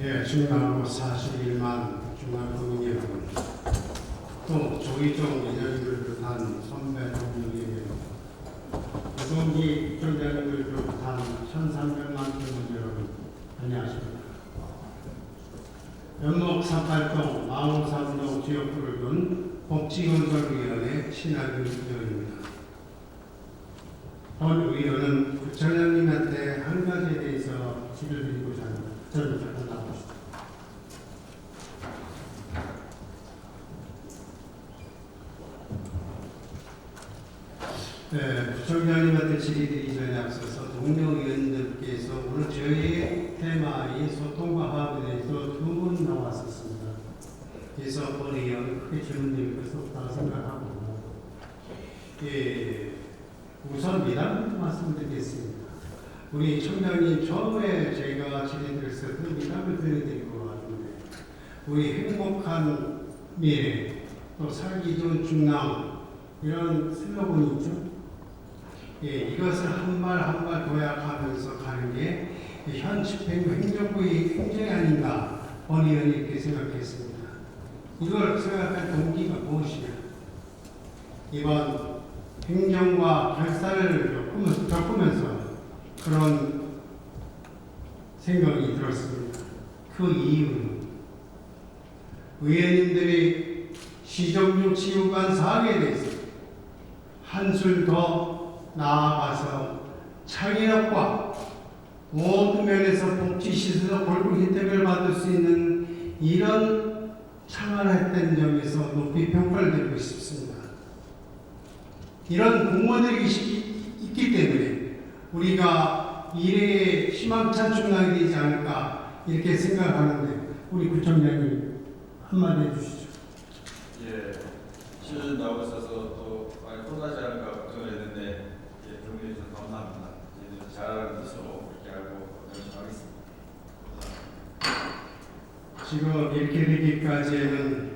예, 중간고 41만 중간국민 여러분, 또 조희종 이장님을 비롯한 선배 여러분, 유동기 총장님을 비롯한 1,300만 국민 여러분, 안녕하십니까. 연목 38동 마홍산동 지역구를 둔 복지건설위원회 신하균 의원입니다. 본 의원은 부처장님한테 한 가지에 대해서 질을 드리고자 합니다. 저는 잠깐 나오겠습니다. 네, 부총장님한테 질의드리기 전에 앞서서 동료 의원들께서 오늘 저희 테마인 소통과 화합에 대해서 두분 나왔었습니다. 그래서 본 의원 크게 것은 없다고 생각하고 예, 우선 미담부터 말씀드리겠습니다. 우리 총장님 처음에 제가 질의드렸을 때 미담을 드려드릴 것 같은데 우리 행복한 미래 또 살기 좋은 중남 이런 슬로건이 있죠. 예, 이것을 한발한발 도약하면서 가는 게 현 집행 행정부의 행정이 아닌가 본 의원이 이렇게 생각했습니다. 이걸 생각할 동기가 무엇이냐? 이번 행정과 결사를 겪으면서 그런 생각이 들었습니다. 그 이유는 의원님들이 시정용 치유관 사업에 대해서 한술 더 나아가서 창의력과 모든 면에서 복지시설과 골프 혜택을 받을 수 있는 이런 창안했던 점에서 높이 평가를 드리고 싶습니다. 이런 공무원들이 있- 있기 때문에 우리가 미래에 희망찬 중앙이 되지 않을까 이렇게 생각하는데 우리 구청장님 한마디 해주시죠. 예, 실 나오고 있어서 또 많이 혼나지 않을까 걱정을 했는데 예, 정리해 주셔서 감사합니다. 저희들 잘하는 뜻으로 이렇게 알고 열심히 하겠습니다. 지금 이렇게 되기까지는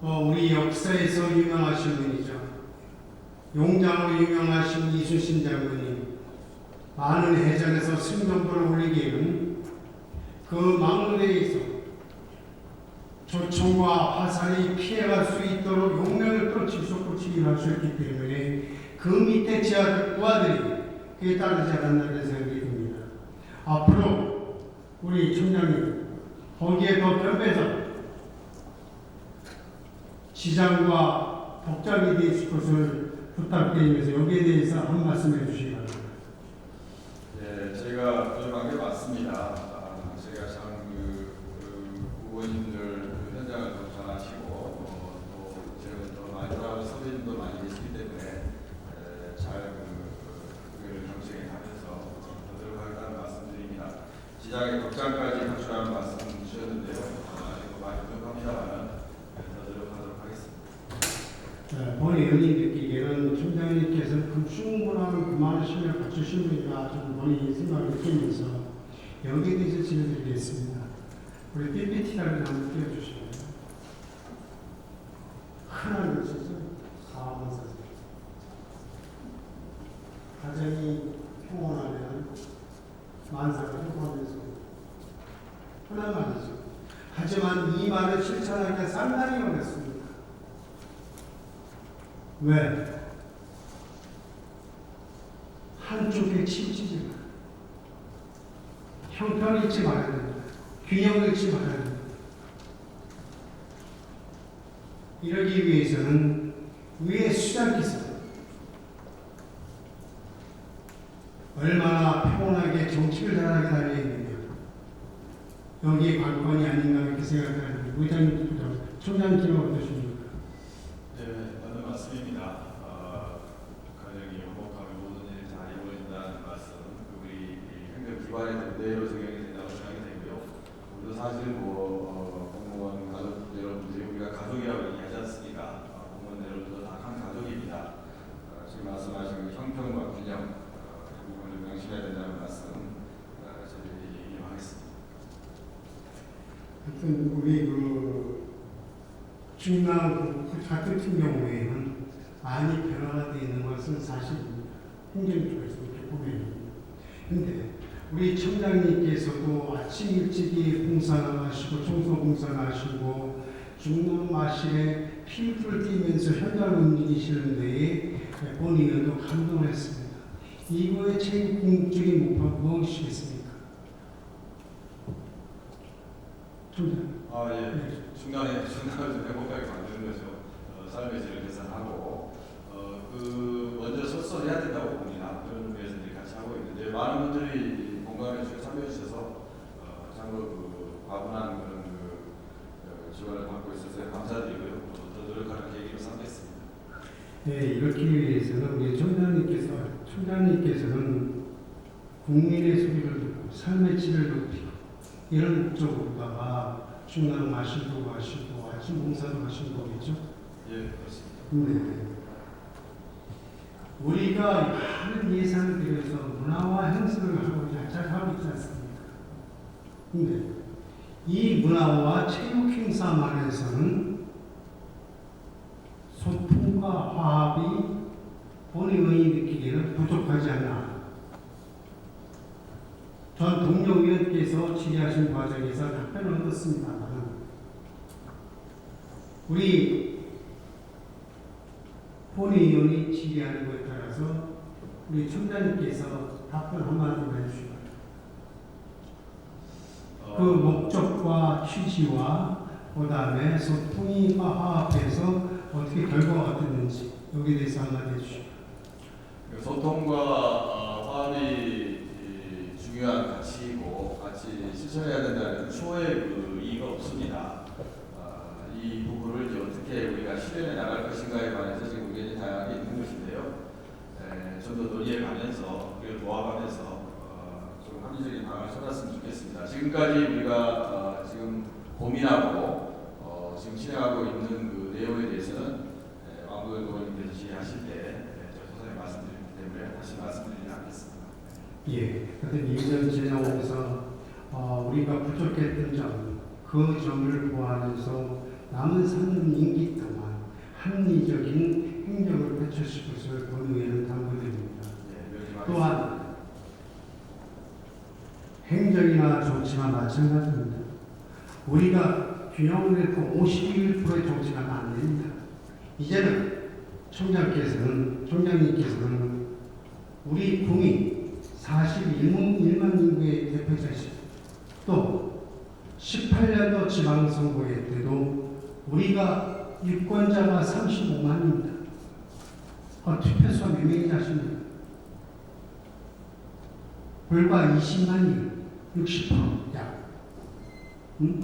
어, 우리 역사에서 유명하신 분이죠. 용장으로 유명하신 이순신 장군이 많은 해전에서 승전부를 올리기에는 그 막루대에서 조총과 화살이 피해갈 수 있도록 용맹을 또 지속고치 일하셨기 때문에 그 밑에 지하 부하들이 그에 따르지 않았다는 생각이 듭니다. 앞으로 우리 총장님 거기에 더 변배해서 지장과 복잡이 되실 것을 부탁드리면서 여기에 대해서 한 말씀 바랍니다. 느끼기에는 총장님께서 그 충분한 신뢰를 갖추신 분이다 좀 본인이 생각을 들면서 여기에 대해서 질문드리겠습니다. 우리 PPT를 한번 하나는 있었죠? 사업은 사실 가정이 평온하면 만사가 행복하면서 흔한 말이죠. 하지만 이 말을 실천하기가 상당히 어렵습니다. 왜? 한쪽에 치우치지 마. 형편을 잃지 말아야 된다. 균형을 잃지 말아야 된다. 이러기 위해서는 위에 수장께서 얼마나 평온하게 정치를 잘하게 달려 있느냐. 여기에 관건이 아닌가 이렇게 생각하는 의장님, 총장님은 어떠십니까? 네, 맞는 말씀입니다. 어, 가정이 행복하면 모든 일이 잘 이루어진다는 말씀, 그 우리 이 행정기관의 그대로 적용이 된다고 생각이 되고요. 우리도 사실 뭐 어, 공무원 가족 여러분들이 우리가 가족이라고 얘기하지 않습니까? 어, 공무원 여러분들도 다 한 가족입니다. 어, 지금 말씀하신 그 형평과 균형 어, 이 부분을 명심해야 된다는 말씀 어, 저희들이 이용하겠습니다. 하여튼 우리 그 그 같은 팀 경우에는 많이 변화가 되어 있는 것은 사실입니다. 행정 쪽에서 이렇게 보면. 근데 우리 청장님께서도 아침 일찍이 봉사 나가시고 청소 봉사 나가시고 중남 마실에 피부를 띠면서 현장을 움직이시는데 본인도 감동했습니다. 이거의 제일 궁극적인 목표가 무엇이겠습니까? 총장. 아 예. 중간에 중간을 좀 행복하게 거죠. 어, 삶의 질을 개선하고 어, 그 먼저 설설해야 된다고 봅니다. 그런 의미에서 이제 같이 하고 있는데 많은 분들이 공감해 주시고 참여해 주셔서 어, 참으로 그 과분한 그런 그 어, 지원을 받고 있어서 감사드리고요. 어, 더 노력하는 계기로 삼겠습니다. 네, 이렇게 위해서는 우리 총장님께서 총장님께서는 국민의 소리를 듣고 삶의 질을 높이고 이런 목적으로다가 중남 마실도 가시고 아침 봉사도 하신 거겠죠? 예, 그렇습니다. 네. 우리가 많은 예산을 들여서 문화와 행사를 하고 야작하고 있지 않습니까? 근데 이 문화와 체육 행사만에서는 소통과 화합이 본인의 느끼기에는 부족하지 않나. 전 동료위원께서 질의하신 과정에서 답변을 얻었습니다만 우리 본의원이 질의하는 것에 따라서 우리 총장님께서 답변 한마디만 해주시고 어, 그 목적과 취지와 그 다음에 소통이 화합해서 어떻게 결과가 됐는지 여기에 대해서 한마디 해주시고 그 소통과 어, 화합이 이, 중요한 가치이고 같이 실천해야 된다는 추호의 그 이의가 없습니다. 아, 이 부분을 이제 어떻게 우리가 실현해 나갈 것인가에 관해서 지금 의견이 다양하게 있는 것인데요. 좀 더 논의해 가면서 그걸 모아가면서 어, 좀 합리적인 방안을 찾았으면 좋겠습니다. 지금까지 우리가 어, 지금 고민하고 어, 지금 진행하고 있는 그 내용에 대해서는 에, 왕국의 의원님께서 질의하실 때 에, 저 소상히 말씀드리기 때문에 다시 말씀드리지 않겠습니다. 예, 하여튼 이전 진영에서 어, 부족했던 점, 그 점을 보완해서 남은 3년 임기 동안 합리적인 행정을 펼쳐실 것을 본의회는 당부드립니다. 예, 여기까지 또한 행정이나 정치나 마찬가지입니다. 우리가 균형을 잃고 51%의 정치가 안 됩니다. 이제는 총장께서는 총장님께서는 우리 국민 41만 1만 인구의 대표자시고 또 18년도 지방선거회 때도 우리가 유권자가 35만입니다. 어, 투표수가 몇 명이 자십니까? 불과 20만이 60% 약. 응?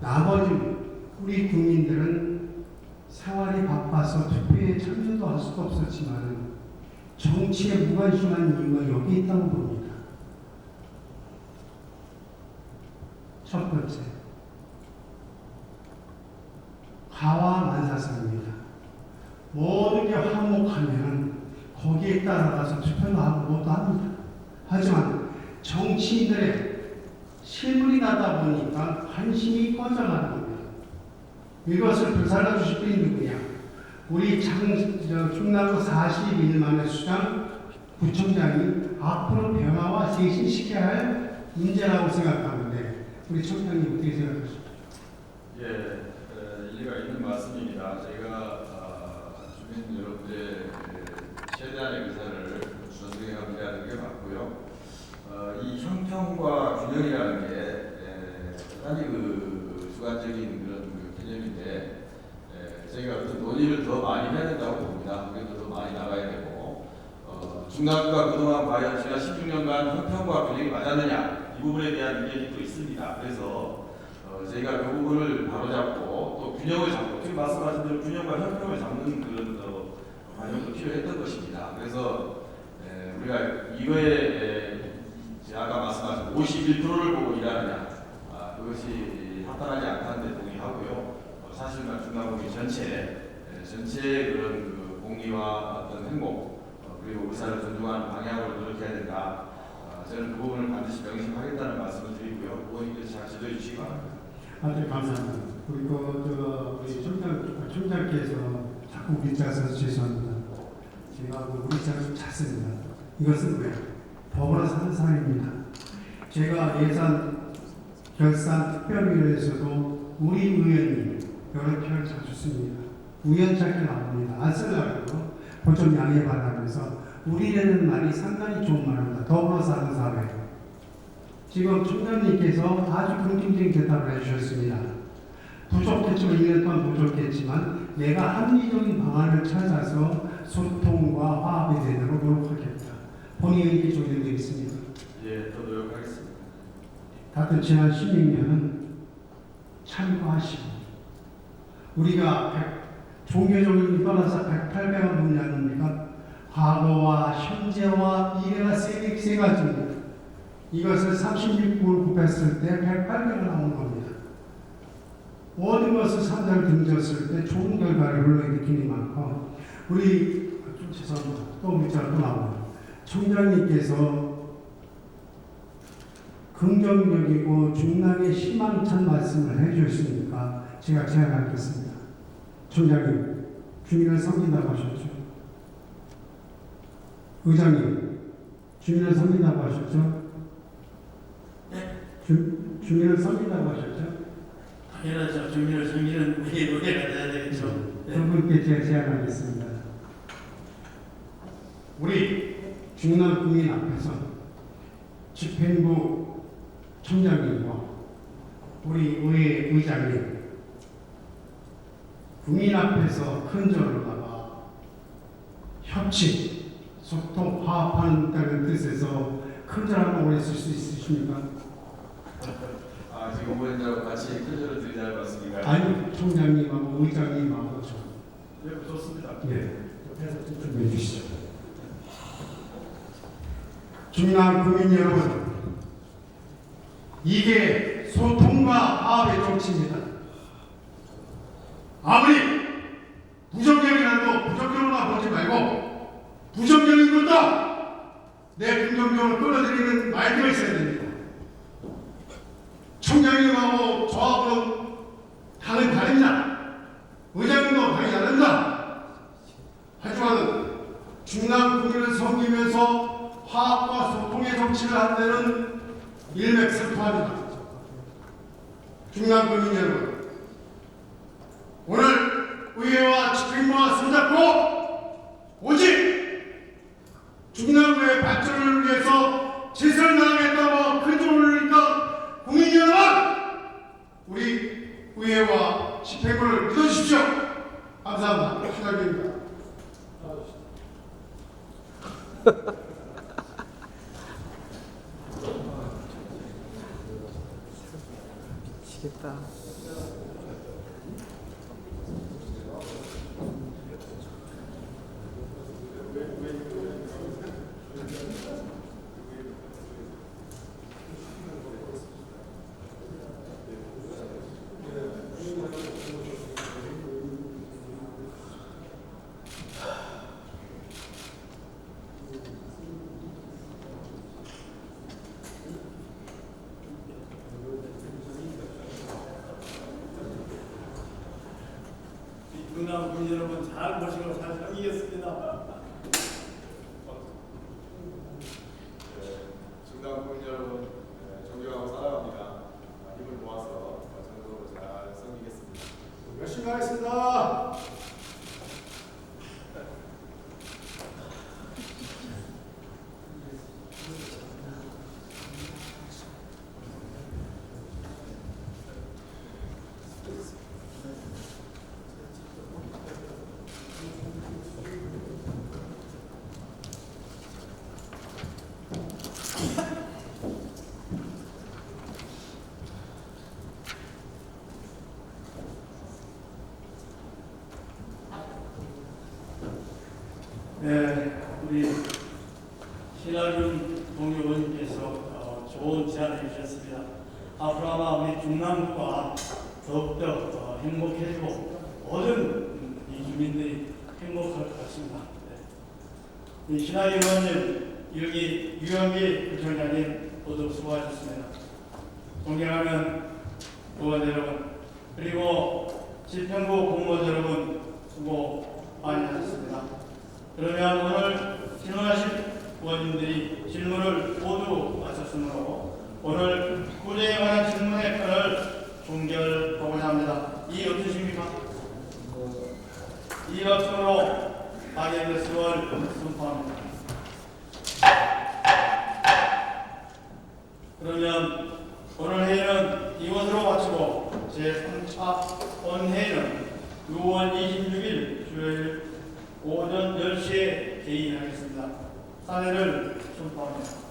나머지 우리 국민들은 생활이 바빠서 투표에 참여도 할 수가 없었지만 정치에 무관심한 이유가 여기 있다고 봅니다. 첫 번째, 하와 만사성입니다. 모든 게 화목하면 거기에 따라가서 투표도 하고 뭐도 합니다. 하지만 정치인들의 실물이 나다 보니까 관심이 꺼져가는 겁니다. 이것을 불살라 주실 분이 누구냐? 우리 장, 저, 충남도 41일 만에 수장 구청장이 앞으로 변화와 쇄신시켜야 할 문제라고 생각하는데 우리 총장님 어떻게 생각하십니까? 예, 에, 일리가 있는 말씀입니다. 저희가 아, 주민 여러분의 에, 최대한의 의사를 존중해갑니다 하는 게 맞고요. 어, 이 형평과 균형이라는 게 에, 대단히 그 주관적인 그런 그 개념인데 에, 저희가 어떤 논의를 더 많이 해야 된다고 봅니다. 그래도 더 많이 나가야 되고 어, 중남부가 그동안 과연 지난 16년간 형평과 균형이 맞았느냐 이 부분에 대한 의견이 또 있습니다. 그래서 어, 저희가 그 부분을 바로잡고 또 균형을 잡고 지금 말씀하신 대로 균형과 형평을 잡는 그런 어, 과정도 필요했던 것입니다. 그래서 에, 우리가 이거에 에, 이제 아까 말씀하신 51%를 보고 일하느냐 아, 그것이 합당하지 않다는 데 동의하고요. 어, 사실상 중간국민 전체 에, 전체의 그런 그 공리와 어떤 행복 어, 그리고 의사를 존중하는 방향으로 노력해야 된다. 아, 저는 그 부분을 반드시 명심하겠다는 말씀을 드리고요. 의원님께서 잘 지도해 주시기 바랍니다. 아주 감사합니다. 그리고 저 우리 총장 총장께서 자꾸 우리 짜서 죄송합니다. 제가 그 우리 짜서 잤습니다. 이것은 왜? 더불어 사는 사람입니다. 제가 예산 결산 특별위원회에서도 우리 의원님 여러 표를 찾았습니다. 우연찮게 나옵니다. 안 쓰려고 보좀 양해 바라면서 우리라는 말이 상당히 좋은 말입니다. 더불어 사는 사회. 지금 총장님께서 아주 긍정적인 대답을 해주셨습니다. 부족했지만 2년 동안 부족했지만 내가 합리적인 방안을 찾아서 소통과 화합이 되도록 노력하겠다. 본인의 이렇게 조정되어 있습니다. 예, 더 노력하겠습니다. 다들 지난 16년은 참고하시고 우리가 백- 종교적인 떠나서 108배가 뭐냐입니까? 과거와 현재와 미래가 세, 세 가지입니다. 이것을 36분을 곱했을 때 108배가 나오는 겁니다. 모든 것을 산자를 등졌을 때 좋은 결과를 불러일으키는 만큼 우리 좀 죄송합니다. 또 문자가 또 나옵니다. 총장님께서 긍정적이고 중남의 희망찬 말씀을 해주셨으니까 제가 제안하겠습니다. 총장님, 주민을 섬긴다고 하셨죠? 의장님, 주민을 섬긴다고 하셨죠? 주, 주민을 섬긴다고 하셨죠? 당연하죠. 주민을 섬기는 우리 노래가 돼야 되겠죠. 네. 두 분께 제가 제안하겠습니다. 우리 중남 국민 앞에서 집행부 총장님과 우리 의회 의장님 국민 앞에서 큰 절로다가 협치, 소통, 화합한다는 뜻에서 큰 절 한번 올리실 수 있으십니까? 아, 지금 후보님들하고 같이 큰 절을 드리자는 말씀인가요? 아니, 총장님하고 의장님하고 저 네, 좋습니다. 예, 옆에서 좀 준비해 주시죠. 중남 국민 여러분, 이게 소통과 화합의 정치입니다. 아무리 부정적이라도 부정적으로만 보지 말고 부정적인 것도 내 긍정적으로 끌어들이는 말투가 있어야 됩니다. 총장님하고 저하고는 다른 다릅니다. 의장님도 당연히 다릅니다. 하지만 중남 국민을 섬기면서 화합과 소통의 정치를 한다는 일맥상통합니다. 중남 국민 여러분, 오늘 의회와 집행부와 손잡고 오직 중남부의 발전을 위해서 최선을 다하겠다고 큰 소리를 올리니까 국민 여러분, 우리 의회와 집행부를 믿어주십시오. 감사합니다. 신학입니다. 미치겠다. 중남 국민 여러분 잘 모시고 잘 섬기겠습니다. 중남 국민 여러분, 네, 존경하고 사랑합니다. 아, 힘을 모아서 정도로 잘 섬기겠습니다. 열심히 하겠습니다. 네, 우리 신하균 동료원님께서 어, 좋은 제안을 해주셨습니다. 앞으로 아마 우리 중남부가 더욱더 어, 행복해지고 모든 음, 이 주민들이 행복할 것 같습니다. 네. 이 신하균 의원님, 여기 유영기 부총장님 모두 수고하셨습니다. 존경하는 의원 여러분, 그리고 집행부 공무원 여러분 수고 많이 하셨습니다. 그러면 오늘 신원하신 의원님들이 질문을 모두 마쳤으므로 오늘 구제에 관한 질문의 건을 종결하고자 합니다. 이 어떠십니까? 이 것으로 파견됐음을 선포합니다. 그러면 오늘 회의는 이것으로 마치고 제3차 본회의는 6월 26일 주일 오전 10시에 개의하겠습니다. 사례를 선포합니다.